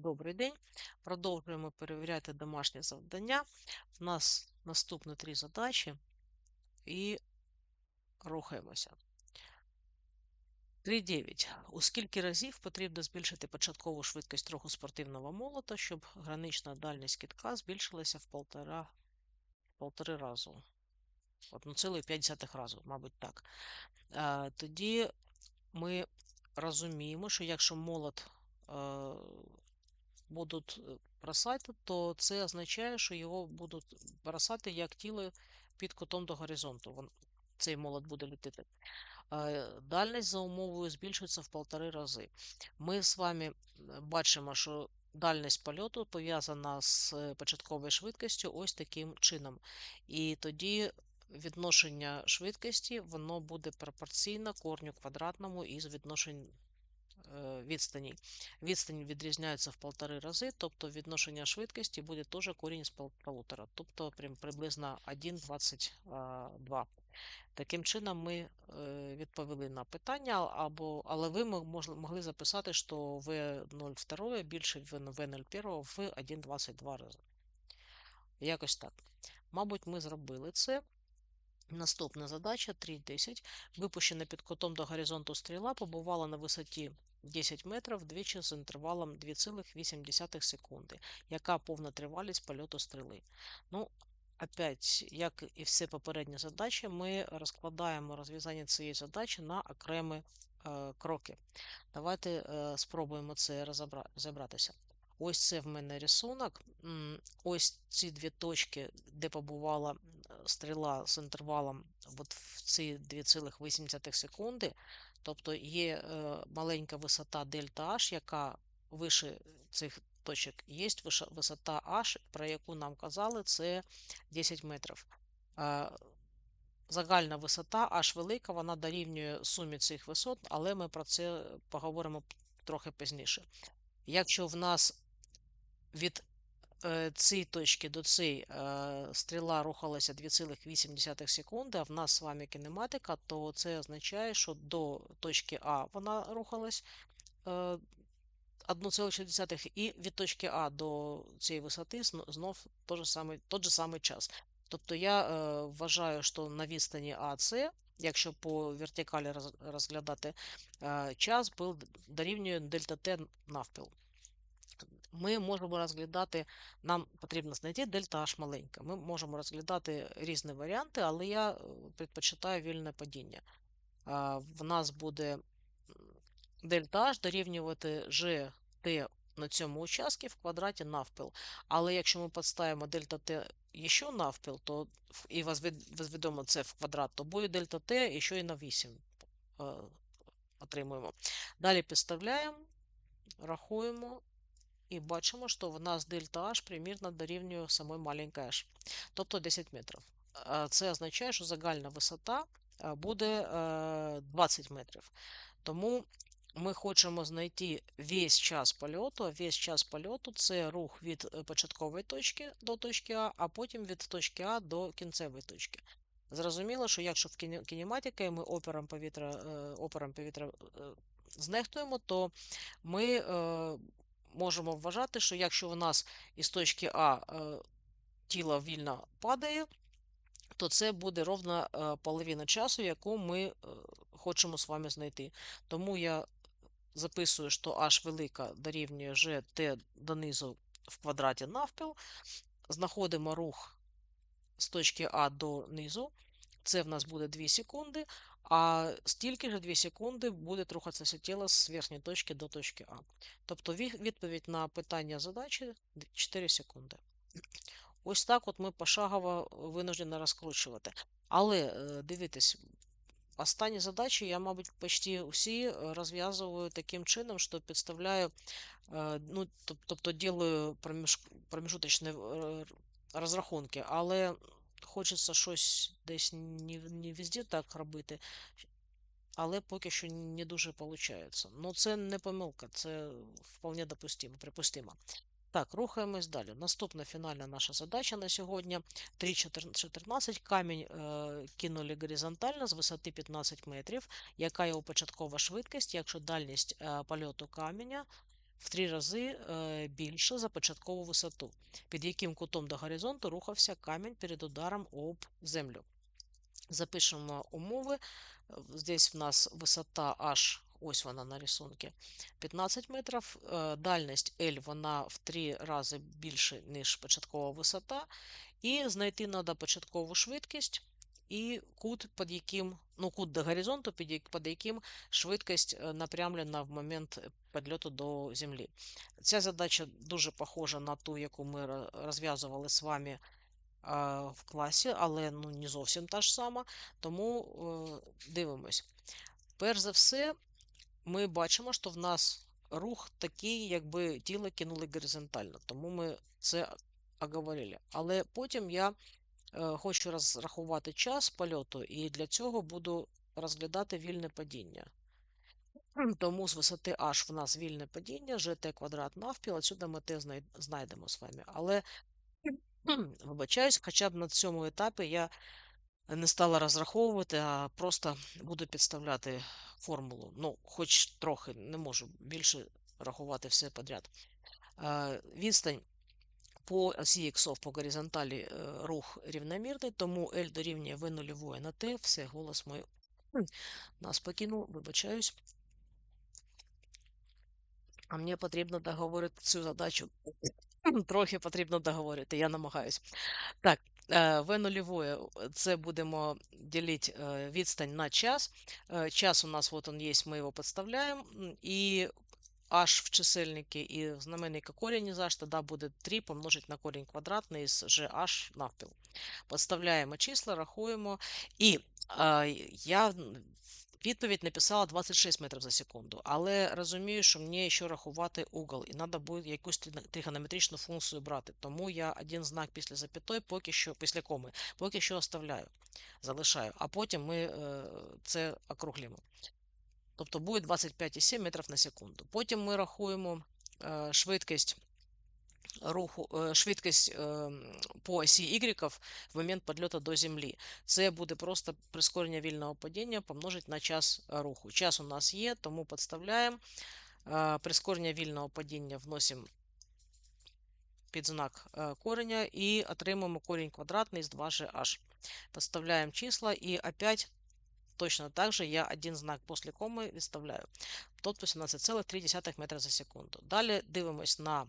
Добрий день. Продовжуємо перевіряти домашнє завдання. У нас наступні три задачі і рухаємося. 3.9. У скільки разів потрібно збільшити початкову швидкість руху спортивного молота, щоб гранична дальність китка збільшилася в полтора, полтори разу. 1,5 разу, мабуть, так. Тоді ми розуміємо, що якщо молот е, будуть е, бросати, то це означає, що його будуть бросати як тіло під кутом до горизонту. Цей молот буде літити. Е, Дальність за умовою збільшується в полтори рази. Ми з вами бачимо, що дальність польоту пов'язана з е, початковою швидкістю ось таким чином. І тоді відношення швидкості воно буде пропорційно корню квадратному із відношень е, відстані. Відстані відрізняються в полтори рази, тобто відношення швидкості буде теж корінь з пол- полутора, тобто приблизно 1,22. Таким чином, ми е, відповіли на питання, або, але ви могли записати, що V02 більше V01 в 1,22 рази. Якось так. Мабуть, ми зробили це. Наступна задача 3.10. Випущена під кутом до горизонту стріла побувала на висоті 10 метрів двічі з інтервалом 2,8 секунди. Яка повна тривалість польоту стріли? Ну, опять, як і всі попередні задачі, ми розкладаємо розв'язання цієї задачі на окремі е, кроки. Давайте е, спробуємо це розібра- розібратися. Ось це в мене рисунок. Ось ці дві точки, де побувала стріла з інтервалом от в ці 2,8 секунди. Тобто є е, маленька висота дельта H, яка вище цих точок. Є висота H, про яку нам казали, це 10 метрів. Е, Загальна висота H велика, вона дорівнює сумі цих висот, але ми про це поговоримо трохи пізніше. Якщо в нас від цієї точки до цієї е, стріла рухалася 2,8 секунди, а в нас з вами кінематика, то це означає, що до точки А вона рухалась е, 1,6 і від точки А до цієї висоти знов той же самий, той же самий час. Тобто я е, вважаю, що на відстані АС, якщо по вертикалі розглядати, е, час був дорівнює дельта Т навпіл. Ми можемо розглядати, нам потрібно знайти дельта H маленька. Ми можемо розглядати різні варіанти, але я е, предпочитаю вільне падіння. В нас буде дельта H дорівнювати GT на цьому участку в квадраті навпіл. Але якщо ми підставимо дельта Т ще навпіл, то і возведемо це в квадрат, то буде дельта Т ще і на 8 е, отримуємо. Далі підставляємо, рахуємо. І бачимо, що в нас дельта H примірно дорівнює самої маленької h, тобто 10 метрів. Це означає, що загальна висота е, буде е, 20 метрів. Тому ми хочемо знайти весь час польоту. Весь час польоту це рух від е, початкової точки до точки А, а потім від точки А до кінцевої точки. Зрозуміло, що якщо в кіне- ми опером повітря, е, опером повітря е, знехтуємо, то ми е, можемо вважати, що якщо у нас із точки А е, тіло вільно падає, то це буде ровно е, половина часу, яку ми е, хочемо з вами знайти. Тому я записую, що h велика дорівнює gt донизу в квадраті навпіл. Знаходимо рух з точки А до низу. Це в нас буде 2 секунди, а стільки ж 2 секунди буде рухатися тіло з верхньої точки до точки А. Тобто відповідь на питання задачі 4 секунди. Ось так от ми пошагово винуждені розкручувати. Але е, дивіться, останні задачі я, мабуть, почти усі е, розв'язую таким чином, що підставляю, е, ну, тобто ділаю проміж, проміжуточні е, розрахунки, але хочеться щось десь не, не везде так робити, але поки що не дуже виходить. Ну, це не помилка, це вполне допустимо, припустимо. Так, рухаємось далі. Наступна фінальна наша задача на сьогодні 3.14. Камінь е, кинули горизонтально з висоти 15 метрів. Яка його початкова швидкість, якщо дальність е, польоту каменя в три рази е, більше за початкову висоту, під яким кутом до горизонту рухався камінь перед ударом об землю. Запишемо умови. Здесь в нас висота H, ось вона на рисунку, 15 метрів. Е, дальність L вона в 3 рази більше, ніж початкова висота. І знайти треба початкову швидкість і кут, під яким, ну, кут до горизонту, під яким швидкість е, напрямлена в момент підльоту до землі. Ця задача дуже похожа на ту, яку ми розв'язували з вами в класі, але ну, не зовсім та ж сама. Тому е, дивимось. Перш за все, ми бачимо, що в нас рух такий, якби тіло кинули горизонтально, тому ми це оговорили. Але потім я хочу розрахувати час польоту, і для цього буду розглядати вільне падіння. Тому з висоти H в нас вільне падіння, gt квадрат навпіл, отсюди ми те знайдемо з вами. Але Вибачаюсь, хоча б на цьому етапі я не стала розраховувати, а просто буду підставляти формулу. Ну, хоч трохи, не можу більше рахувати все подряд. Відстань по осі іксов по горизонталі е, рух рівномірний, тому L дорівнює V нульової на T. Все, голос мой нас покинув, вибачаюсь. А мені потрібно договорити цю задачу. Трохи потрібно договорити, я намагаюсь. Так, е, В нульовое це будемо ділити е, відстань на час. Е, час у нас вот он есть, мы его подставляем. И h в чисельнике и знаменника корень из h, тогда будет 3 помножить на корень квадратний з gh навпіл. Подставляємо числа, рахуємо. І я Відповідь написала 26 метрів за секунду, але розумію, що мені ще рахувати угол, і треба буде якусь тригонометричну функцію брати. Тому я один знак після запятої, поки що, після коми, поки що оставляю, залишаю, а потім ми е, це округлимо. Тобто буде 25,7 метрів на секунду. Потім ми рахуємо е, швидкість руху, э, швидкість по осі Y в момент підльоту до землі. Це буде просто прискорення вільного падіння помножити на час руху. Час у нас є, тому підставляємо. Прискорення вільного падіння вносимо під знак кореня і отримуємо корінь квадратний з 2gh. Подставляємо числа і опять точно так же я один знак після коми відставляю. Тобто 17,3 метра за секунду. Далі дивимось на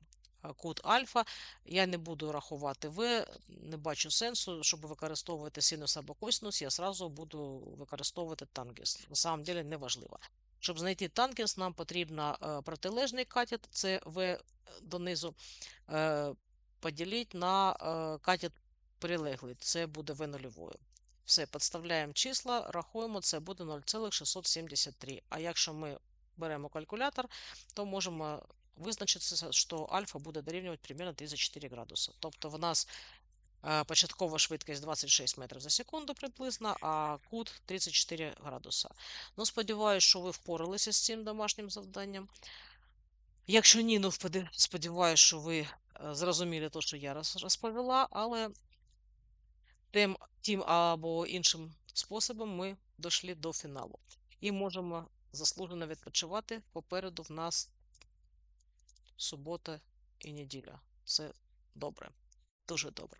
кут альфа. Я не буду рахувати В, не бачу сенсу, щоб використовувати синус або косинус, я сразу буду використовувати тангенс. На самом деле не важливо. Щоб знайти тангенс, нам потрібно е, протилежний катет, це В донизу, е, поділити на е, катет прилеглий, це буде В нульовою. Все, підставляємо числа, рахуємо, це буде 0,673. А якщо ми беремо калькулятор, то можемо визначиться, що альфа буде дорівнювати примерно 34 градуси. Тобто в нас е, початкова швидкість 26 метрів за секунду приблизно, а кут 34 градуса. Ну, сподіваюся, що ви впоралися з цим домашнім завданням. Якщо ні, ну сподіваюся, що ви е, зрозуміли те, що я розповіла, але тим, тим або іншим способом ми дійшли до фіналу. І можемо заслужено відпочивати. Попереду в нас субота і неділя. Це добре, дуже добре.